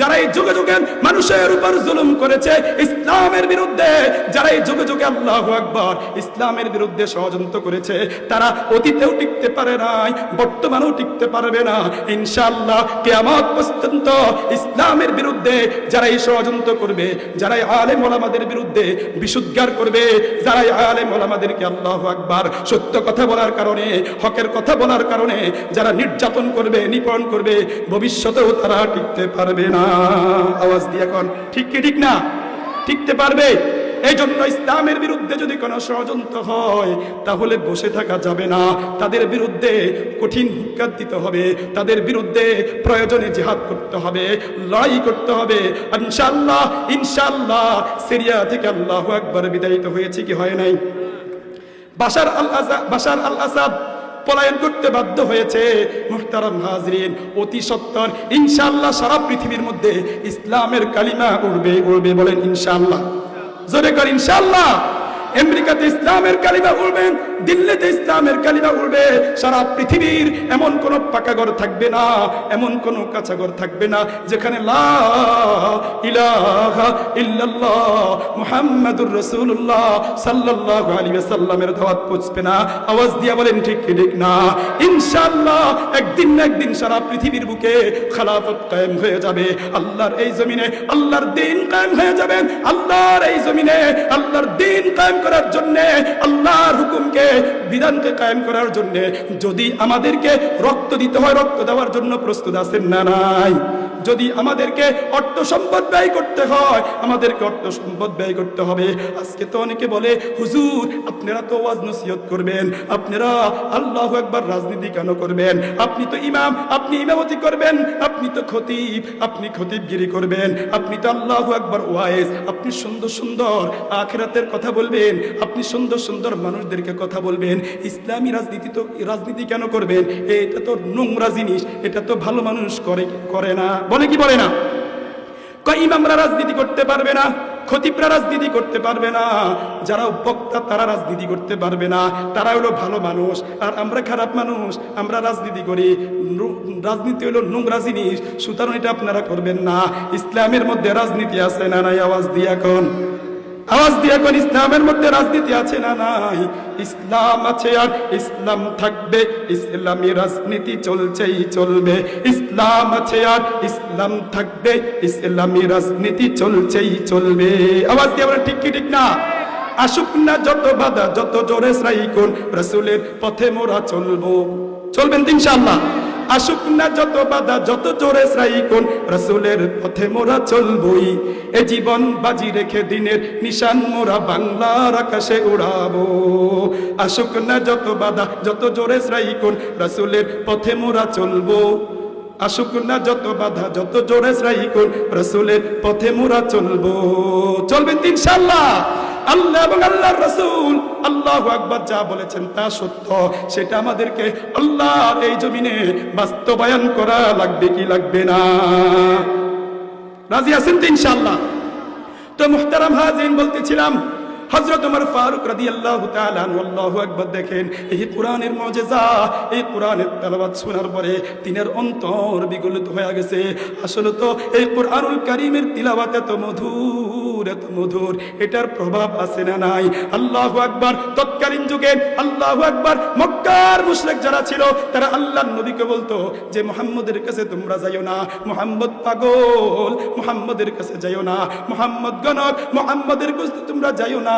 যারা এই যুগে যুগে মানুষের উপর জুলুম করেছে, ইসলামের বিরুদ্ধে, যারা এই যুগে যুগে আল্লাহ আকবর ইসলামের বিরুদ্ধে ষড়যন্ত্র করেছে, তারা অতীতেও টিকতে পারে নাই, বর্তমানেও টিকতে পারবে না। ইনশাআল্লাহ কেয়ামত পর্যন্ত ইসলামের বিরুদ্ধে যারা এই ষড়যন্ত্র করবে, যারা এই আলেম ওলামাদের বিরুদ্ধে বিশুদ্ধার করবে, যারা এই আলেম ওলামাদেরকে আল্লাহ আকবার সত্য কথা বলার কারণে, হকের কথা বলার কারণে, যারা নির্যাতন করবে, নিপীড়ন করবে, ভবিষ্যতেও তারা টিকতে পারবে না। আওয়াজ দিয়ে এখন, ঠিক কি ঠিক না? টিকতে পারবে? এই জন্য ইসলামের বিরুদ্ধে যদি কোনো ষড়যন্ত্র হয়, তাহলে বসে থাকা যাবে না। তাদের বিরুদ্ধে কঠিন হুক্কার দিতে হবে। তাদের বিরুদ্ধে প্রয়োজনে জিহাদ করতে হবে, লড়াই করতে হবে। ইনশাল্লাহ ইনশাল্লাহ সিরিয়া থেকে আল্লাহ একবার বিদায়িত হয়েছে কি হয় নাই? বাশার আল আসাদ বাশার আল আসাদ পলায়ন করতে বাধ্য হয়েছে মুহতারাম হাজরিন, অতি সত্তর। ইনশাআল্লাহ সারা পৃথিবীর মধ্যে ইসলামের কালিমা উড়বে উড়বে বলেন ইনশাআল্লাহ। জোরে কর ইনশাআল্লাহ। আমেরিকাতে ইসলামের কালিমা উড়বেন দিল্লিতে ইসলামের কালিমা উড়বে, সারা পৃথিবীর এমন কোন পাকা ঘর থাকবে না, এমন কোন কাঁচাঘর থাকবে না, যেখানে লা মুহাম্মাদুর রাসূলুল্লাহ সাল্লাল্লাহু আলাইহি ওয়াসাল্লামের দাওয়াত পৌঁছবে না। আওয়াজ বলেন, ঠিক ঠিক না। ইনশাআল্লাহ একদিন না একদিন সারা পৃথিবীর বুকে হয়ে যাবে। আল্লাহর এই জমিনে আল্লাহর হয়ে যাবে। আল্লাহর এই জমিনে আল্লাহর করার জন্য, আল্লাহর হুকুমকে, বিধানকে করার জন্য যদি আমাদেরকে রক্ত দিতে হয়, রক্ত দেওয়ার জন্য প্রস্তুত আছেন না নাই? যদি আমাদেরকে অর্থ সম্পদ ব্যয় করতে হয়, আমাদেরকে অর্থ সম্পদ ব্যয় করতে হবে। আজকে তো অনেকে বলে, হুজুর, আপনারা তো ওয়াজ নসিহত করবেন, আপনারা আল্লাহ একবার রাজনীতি কেন করবেন? আপনি তো ইমাম, আপনি ইমামতি করবেন, আপনি তো খতিব, আপনি খতিবগিরি করবেন, আপনি তো আল্লাহ একবার ওয়াইজ, আপনি সুন্দর সুন্দর আখেরাতের কথা বলবেন, আপনি সুন্দর সুন্দর মানুষদেরকে কথা বলবেন, ইসলামী রাজনীতি তো, রাজনীতি কেন করবেন? এটা তো নোংরা জিনিস, এটা তো ভালো মানুষ করে করে না। বলে কি বলে না? ইমামরা রাজনীতি করতে পারবে না, খতিবরা রাজনীতি করতে পারবে না, যারা বক্তা তারা রাজনীতি করতে পারবে না, তারা হলো ভালো মানুষ, আর আমরা খারাপ মানুষ, আমরা রাজনীতি করি রাজনীতি হলো নোংরা জিনিস, সুতরাং এটা আপনারা করবেন না, ইসলামের মধ্যে রাজনীতি আছে না নাই, আওয়াজ দিয়ে এখন। আওয়াজ দিয়ে এখন ইসলামের মধ্যে রাজনীতি আছে না নাই? ইসলাম আছে আর ইসলাম থাকবে, ইসলামী রাজনীতি চলছেই চলবে। ইসলাম আছে আর ইসলাম থাকবে, ইসলামী রাজনীতি চলছেই চলবে। আওয়াজ দিয়ে আমরা ঠিক কি, ঠিক না? আসুক না যত বাধা, যত জোরে সাইকুন রসুলের পথে মোরা চলবো। চলবেন ইনশাআল্লাহ। আসুক না যত বাধা, যত জোরে শ্রাইকুন রসুলের পথে মোরা চলবই। এ জীবন বাজি রেখে দিনের নিশান মোরা বাংলার আকাশে উড়াবো। আসুক না যত বাধা, যত জোরে শ্রাইকুন রসুলের পথে মোরা চলবো। আসুক না যত বাধা, যত জোরে শ্রাইকুন রসুলের পথে মোরা চলবো। চলবেন তো ইনশাআল্লাহ। আল্লাহ এবং আল্লাহর রসুল আল্লাহ আকবার যা বলেছেন তা সত্য। সেটা আমাদেরকে আল্লাহর এই জমিনে বাস্তবায়ন করা লাগবে কি লাগবে না। রাজি আছেন তো ইনশাআল্লাহ? তো মুহতারাম হাজিন বলতেছিলাম হজরত উমর ফারুক রাদি আল্লাহ আল্লাহ একবার দেখেন, এই কোরআনের মজেজা, এই কোরআনের তেলাবাদ শোনার পরে তিনের অন্তর বিগলিত হয়ে গেছে। আসলে তো এই কোরআনুল কারিমের তিলাবাত এত মধুর এত মধুর, এটার প্রভাব আছে না নাই? আল্লাহ আকবার, তৎকালীন যুগে আল্লাহ আকবার, মক্কার মুশরিক যারা ছিল, তারা আল্লাহর নবীকে বলতো যে, মুহাম্মদের কাছে তোমরা যাইও না, মুহাম্মদ পাগল, মুহাম্মদের কাছে যাইও না, মুহাম্মদ গণক, মুহাম্মদের কাছে তোমরা যাইও না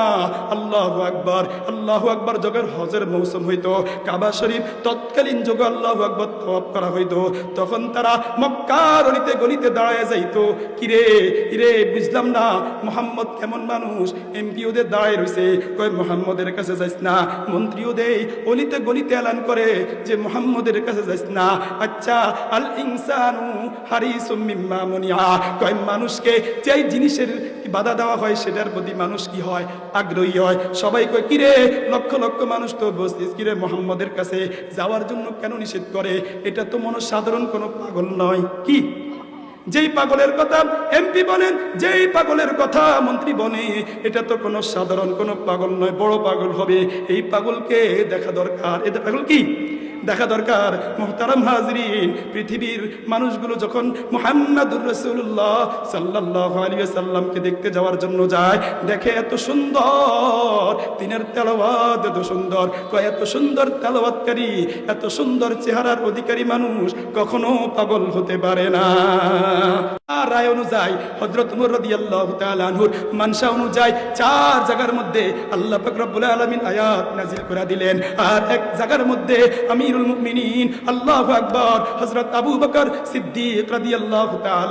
আল্লাহ আকবার আল্লাহ আকবার যখন হজের মৌসুম হইতো, কাবা শরীফ তৎকালীন আল্লাহ আকবার তওয়াব করা হইতো, তখন তারা মক্কার অলিতে গলিতে দাঁড়ায় যাইতো। কিরে ইরে বুঝলাম না, মোহাম্মদ কেমন মানুষ? এমপিওদের দাঁড়ায় রয়েছে মোহাম্মদের কাছে যাইস না? মন্ত্রীও দেই, অলিতে গলিতে এলান করে যে মোহাম্মদের কাছে যাইস না। আচ্ছা আল ইনসানু মিম্মা মুনিয়া। কয় মানুষকে যেই জিনিসের বাধা দেওয়া হয়, সেটার প্রতি মানুষ কি হয়? আগ্রহী হয়। সবাই কয়, কিরে, লক্ষ লক্ষ মানুষ তো বসতিস। কিরে, মোহাম্মদের কাছে যাওয়ার জন্য কেন নিষেধ করে? এটা তো মনে সাধারণ কোনো পাগল নয়। কি? যেই পাগলের কথা এমপি বলেন, যেই পাগলের কথা মন্ত্রী বনে এটা তো কোনো সাধারণ কোনো পাগল নয়, বড় পাগল হবে। এই পাগলকে দেখা দরকার। এটা পাগল কি? দেখা দরকার, মোহতারাম হাজরিন, পৃথিবীর মানুষগুলো যখন মোহাম্মদুর রসুল্লাহ সাল্লাহ আলিয়া সাল্লামকে দেখতে যাওয়ার জন্য যায়, দেখে এত সুন্দর তিনের তেলাওয়াত এত সুন্দর, কয় এত সুন্দর তেলাওয়াতকারী, এত সুন্দর চেহারার অধিকারী মানুষ কখনো পাগল হতে পারে না। রায় অনুযায়ী হজরত তালানহুর মানসা অনুযায়ী চার জায়গার মধ্যে আল্লাহ পাক রব্বুল আলামিন আয়াত নাজিল করে দিলেন। আর এক জায়গার মধ্যে আমিরুল মুমিনিন। আল্লাহু আকবার। আবু বকর সিদ্দিক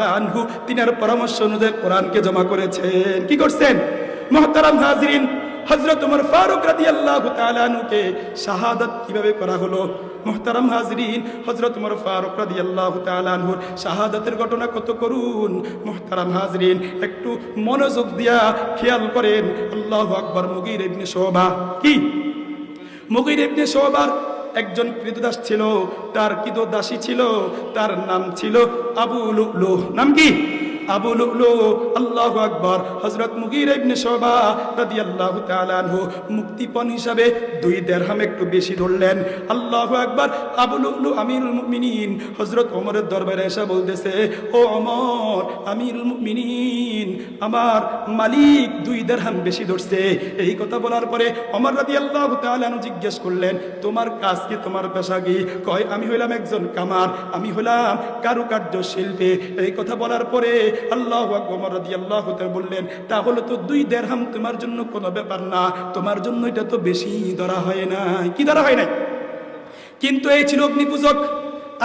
আনহু তিনার পরামর্শ অনুযায়ী কোরআনকে জমা করেছেন। কি করছেন? ফারুক কীভাবে করা হলো? ফারুক শাহাদতের ঘটনা কত করুন? মোহতারাম হাজরিন, একটু মনোযোগ দিয়া খেয়াল করেন। আল্লাহ আকবর মুগির ইবনে শোভা কি? মুগির ইবনে শোভার একজন কৃতদাস ছিল তার কৃতদাসী ছিল তার নাম ছিল আবু লুলু নাম কি? আবু লুলু, আল্লাহু আকবার। হযরত মুগীর ইবনে শুবা রাদিয়াল্লাহু তাআলা আনহু মুক্তিপণ হিসাবে দুই দিরহাম একটু বেশি ধরলেন। আল্লাহু আকবার, আবু লুলু আমিরুল মুমিনিন। হযরত ওমরের দরবারে এসে বলতেছে, ও ওমর, আমিরুল মুমিনিন, আমার মালিক দুই দিরহাম বেশি ধরছে। এই কথা বলার পরে ওমর রাদিয়াল্লাহু তাআলা আনহু জিজ্ঞেস করলেন, তোমার কাজ কি তোমার পেশা কি কয়, আমি হইলাম একজন কামার, আমি হইলাম কারুকার্য শিল্পী এই কথা বলার পরে আল্লাহ আকবর আল্লাহ বললেন, তাহলে তো দুই দেড়হাম তোমার জন্য কোনো ব্যাপার না, তোমার জন্য এটা তো বেশি ধরা হয় না। কি ধরা হয় নাই? কিন্তু এই ছিল অগ্নি পূজক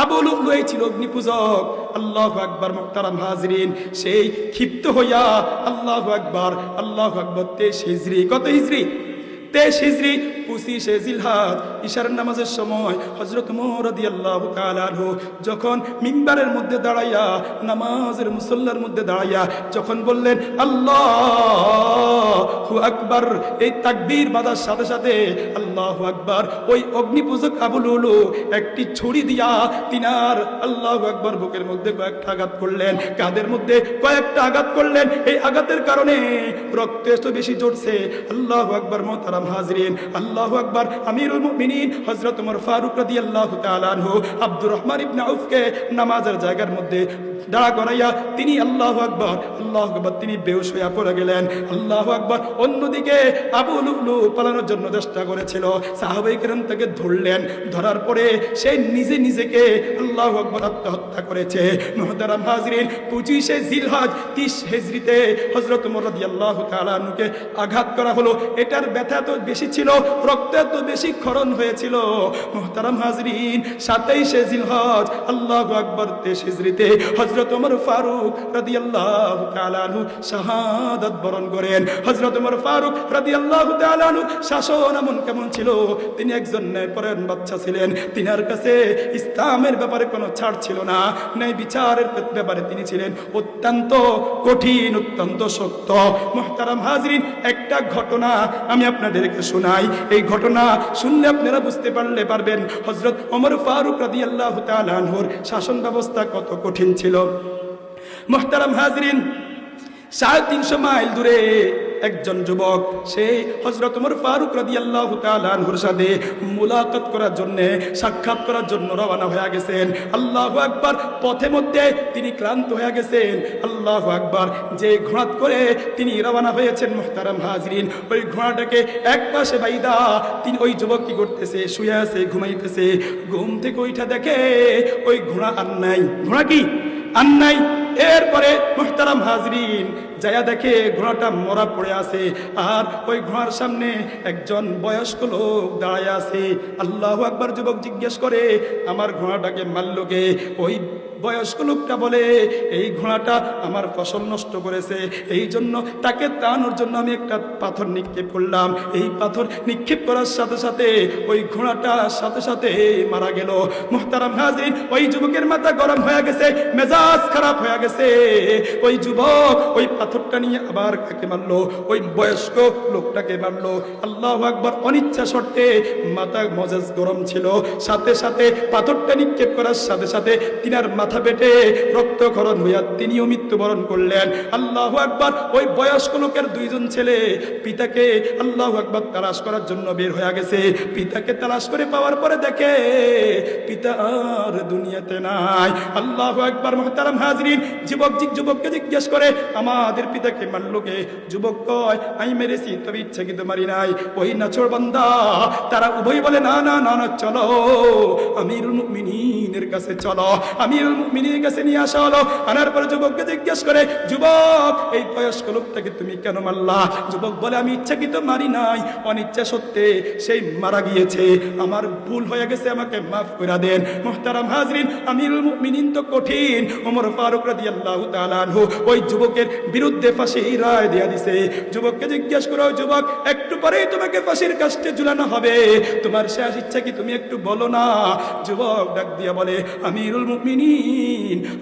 আবুল এই ছিল অগ্নি পূজক আল্লাহ আকবর মুক্তারাম সেই ক্ষিপ্ত হইয়া আকবর, আল্লাহ আকবর তেইশ হিজরি, কত হিজরি? তেইশ হিজরি জিলহাদ ইশার নামাজের সময় হজরত যখন মিম্বারের মধ্যে দাঁড়াইয়া, নামাজের মুসল্লার মধ্যে দাঁড়াইয়া যখন বললেন, আল্লাহ এই তাকবীর সাথে সাথে আল্লাহ ওই অগ্নিপূজক আবুল একটি ছুরি দিয়া তিনার আল্লাহ আকবর বুকের মধ্যে কয়েকটা আঘাত করলেন। কাদের মধ্যে কয়েকটা আঘাত করলেন। এই আঘাতের কারণে রক্ত এত বেশি জড়ছে আল্লাহ আকবর, মোহতারাম হাজরিন, আল্লাহ আকবর, আমিরুল মুমিনিন, হযরত ওমর ফারুক রাদিয়াল্লাহু তাআলা আনহু, আব্দুর রহমান ইবনে আউফকে নামাজের জায়গার মধ্যে দাঁড়া করাইয়া তিনি আল্লাহ আকবর আল্লাহ আকবর, তিনি বেউস হইয়া পড়ে গেলেন। আল্লাহ আকবর, অন্যদিকে আবু লুলু পালানোর জন্য চেষ্টা করেছিল। সাহাবাই কেরাম তাকে ধরলেন, ধরার পরে সে নিজে নিজেকে আল্লাহ আকবর আত্মহত্যা করেছে। মোহতারাম হাজরিন, পঁচিশে জিলহজ তিস হেজরিতে হজরত মোরদি আল্লাহ তালানুকে আঘাত করা হলো। এটার ব্যথা তো বেশি ছিল রক্ত এত বেশি ক্ষরণ হয়েছিল। মোহতারাম হাজরিন সাতাইশে জিলহজ, আল্লাহ আকবর তেইশ হজরত ওমর ফারুক রাদিয়াল্লাহু তাআলা আনহু শাহাদাত বরণ করেন। হজরত ওমর ফারুক রাদিয়াল্লাহু তাআলা আনহু শাসন এমন কেমন ছিল? তিনি একজন ন্যায়পরায়ণ বাচ্চা ছিলেন। তিনার কাছে ইসলামের ব্যাপারে কোনো ছাড় ছিল না। ন্যায় বিচারের ব্যাপারে তিনি ছিলেন অত্যন্ত কঠিন, অত্যন্ত সত্য মোহতারাম হাজরিন, একটা ঘটনা আমি আপনাদেরকে শোনাই। এই ঘটনা শুনলে আপনারা বুঝতে পারলে পারবেন। হজরত ওমর ফারুক রাদি আল্লাহ তালহর শাসন ব্যবস্থা কত কঠিন ছিল। মোহতারাম হাজরিন, সাড়ে তিনশো মাইল দূরে একজন যুবক সেই হজরত উমর ফারুক রাদি আল্লাহ তালুর সাথে মুলাকাত করার জন্য, সাক্ষাৎ করার জন্য রওনা হয়ে গেছেন। আল্লাহ আকবার, পথে মধ্যে তিনি ক্লান্ত হয়ে গেছেন। আল্লাহ আকবার, যে ঘোড়াত করে তিনি রওনা হয়েছেন মোহতারাম হাজরিন। ওই ঘোড়াটাকে এক পাশে বাইদা, তিনি ওই যুবক কি করতেছে, শুয়ে আছে, ঘুমাইতেছে। ঘুম থেকে ওইটা দেখে ওই ঘোড়া আর নাই। ঘোড়া কি? আর নাই। এরপরে মোহতারাম হাজরিন যায়া দেখে ঘোড়াটা মরা পড়ে আছে, আর ওই ঘোড়ার সামনে একজন বয়স্ক লোক দাঁড়ায় আছে। আল্লাহ একবার যুবক জিজ্ঞেস করে, আমার ঘোড়াটাকে মারল ওই বয়স্ক লোকটা বলে, এই ঘোড়াটা আমার ফসল নষ্ট করেছে, এই জন্য তাকে তাড়ানোর জন্য আমি একটা পাথর নিক্ষেপ করলাম। এই পাথর নিক্ষেপ করার সাথে সাথে ওই ঘোড়াটা সাথে সাথে মারা গেল। মোহতারাম হাজির ওই যুবকের মাথা গরম হয়ে গেছে, মেজাজ খারাপ হয়ে গেছে। ওই যুবক ওই পাথরটা নিয়ে আবার কাকে মারলো? ওই বয়স্ক লোকটাকে মারলো। আল্লাহ আকবর, অনিচ্ছা শর্তে মাথা মজাজ গরম ছিল। সাথে সাথে পাথরটা নিক্ষেপ করার সাথে সাথে তিনার মাথা মাথা পেটে রক্তক্ষরণ হইয়া তিনিও মৃত্যুবরণ করলেন। আল্লাহ একবার ওই বয়স্ক লোকের দুইজন ছেলে পিতাকে আল্লাহ একবার তালাশ করার জন্য বের হয়ে গেছে। পিতাকে তালাশ করে পাওয়ার পরে দেখে পিতা আর দুনিয়াতে নাই। আল্লাহ একবার মহতারাম হাজরিন, যুবক যুবককে জিজ্ঞেস করে, আমাদের পিতাকে মারলো কে? যুবক কয়, আমি মেরেছি, তবে ইচ্ছাকৃত মারি নাই। ওই নাচর বান্দা, তারা উভয় বলে না না না, চলো। আমিরুল মুমিনিনের কাছে চলো। আমিরুল মুমিনের কাছে নিয়ে আসা হলো। আনার পরে যুবককে জিজ্ঞেস করে, যুবক, এই বয়স্ক লোকটাকে তুমি কেন মারলা? যুবক বলে, আমি ইচ্ছাকৃত মারি নাই। অনিচ্ছা সত্ত্বে সেই মারা গিয়েছে। আমার ভুল হয়ে গেছে, আমাকে মাফ করে দেন। মোহতারাম হাজরিন, আমিরুল মুমিনিন তো কঠিন। ওমর ফারুক রাদিয়াল্লাহু তাআলা আনহু ওই যুবকের বিরুদ্ধে ফাঁসি রায় দেয়া দিছে। যুবককে জিজ্ঞেস করো, যুবক, একটু পরেই তোমাকে ফাঁসির কাস্টে ঝুলানো হবে। তোমার শেষ ইচ্ছা কি তুমি একটু বলো না? যুবক ডাক দিয়া বলে, আমিরুল মুমিনিন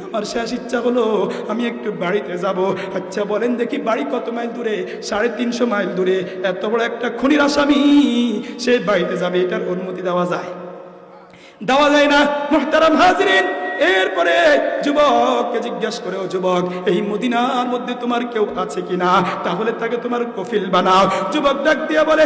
আমার শেষ ইচ্ছা হলো, আমি একটু বাড়িতে যাব। আচ্ছা বলেন দেখি বাড়ি কত মাইল দূরে? সাড়ে তিনশো মাইল দূরে। এত বড় একটা খুনির আসামি, সে বাড়িতে যাবে, এটার অনুমতি দেওয়া যায়। দেওয়া যায় না, মোহতারাম হাজরিন। এরপরে যুবককে জিজ্ঞাসা করে, ও যুবক, এই মদিনার মধ্যে তোমার কেউ আছে কিনা? তাহলে তাকে তোমার কফিল বানাও। যুবক ডাক দিয়ে বলে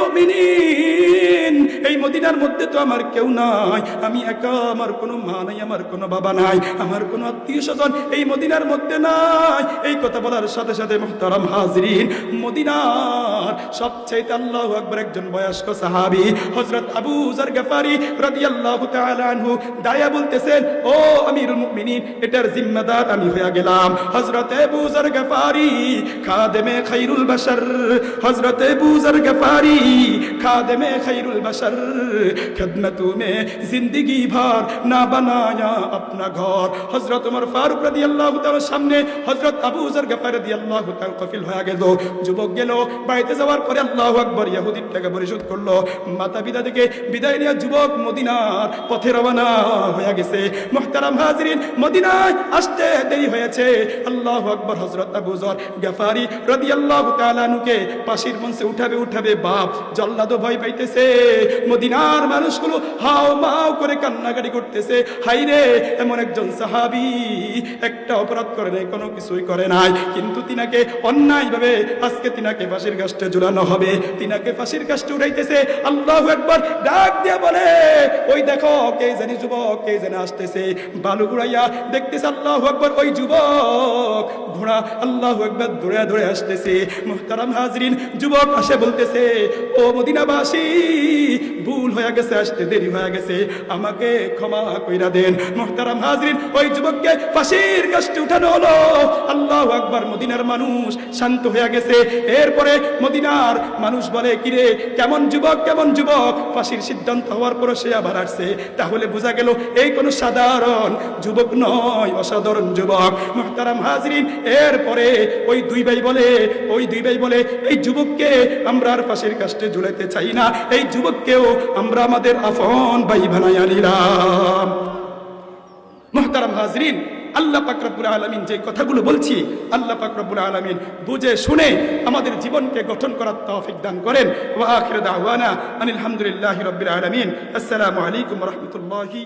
মুমিনিন, এই মদিনার মধ্যে তো আমার কেউ নাই। আমি একা, আমার কোনো মা নাই, আমার কোনো বাবা নাই, আমার কোনো আত্মীয় স্বজন এই মদিনার মধ্যে নাই। এই কথা বলার সাথে সাথে মোহতারাম হাজরিন মদিনার সবচেয়ে আল্লাহ আকবর একজন বয়স্ক সাহাবি হজরত আবু জার গাফারি রাদিয়াল্লাহু তাআলা আনহু দায়া বলতেছেন ও আমির মুমিনিন, এটার জিম্মাদার আমি হয়ে গেলাম। হজরতে বুজার গফারি, খাদেমে খাইরুল বাসার হজরতে বুজার গফারি, খাদেমে খাইরুল বাসার মে ভর না বানায়া আপনা ঘর। উমর ফারুক সামনে আবু কফিল গেল। যুবক গেল, বাড়িতে যাওয়ার পরে আল্লাহ আকবর ইয়াহুদির টাকা পরিশোধ করল। মাতা পিতা থেকে বিদায় নিয়ে যুবক মদিনার পথে রওনা হয়ে গেছে। মুহতারাম হাজরিন মদিনায় আসতে দেরি হয়েছে। আল্লাহু আকবার হযরত আবু যর গফারি রাদিয়াল্লাহু তাআলা নুকে পাশের মঞ্চে উঠাবে উঠাবে, বাপ, জল্লাদও ভয় পাইতেছে। মদিনার মানুষগুলো হাও মাও করে কান্নাকাটি করতেছে। হাই রে এমন একজন সাহাবি একটা অপরাধ করে নাই, কোনো কিছুই করে নাই। কিন্তু তিনাকে অন্যায়ভাবে আজকে তিনাকে ফাঁসির গাছটা ঝুলানো হবে। তিনাকে ফাঁসির গাছটা উঠাইতেছে আল্লাহ একবার ডাক দিয়া বলে, ওই দেখো, কে জানি যুবক, কে জানি আসতেছে। বালু ঘুরাইয়া দেখতেছে আল্লাহ একবার ওই যুবক। ঘোড়া আল্লাহ একবার দৌড়ে দৌড়ে আসতেছে। মোহতারাম হাজরিন যুবক আসে বলতেছে, ও মদিনাবাসী, ভুল হয়ে গেছে, আসতে দেরি হয়ে গেছে। আমাকে ক্ষমা কইরা দেন। মোহতারাম হাজরিন ওই যুবককে ফাঁসির কাজটি উঠানো হলো। আল্লাহ আকবার মদিনার মানুষ শান্ত হয়ে গেছে। এরপরে মদিনার মানুষ বলে কিরে কেমন যুবক কেমন যুবক? ফাঁসির সিদ্ধান্ত হওয়ার পরে সে আবার আসছে। তাহলে বোঝা গেল, এই কোনো সাধারণ যুবক নয়, অসাধারণ যুবক। মোহতারাম হাজরিন, এরপরে ওই দুই ভাই বলে, ওই দুই ভাই বলে, এই যুবককে আমরা আর ফাঁসির কাজটে ঝুলাইতে চাই না। এই যুবককেও আমরা আমাদের আফন ভাই বানাইয়া নিলাম মোহতারাম হাজরিন, আল্লাহ পাকরাবুল আলমিন যে কথাগুলো বলছি, আল্লাহ পাকরাবুল আলমিন বুঝে শুনে আমাদের জীবনকে গঠন করার তৌফিক দান করেন। ওয়া আখির দাওয়ানা আনিল রাব্বিল আলামিন। আসসালামু আলাইকুম রাহমাতুল্লাহি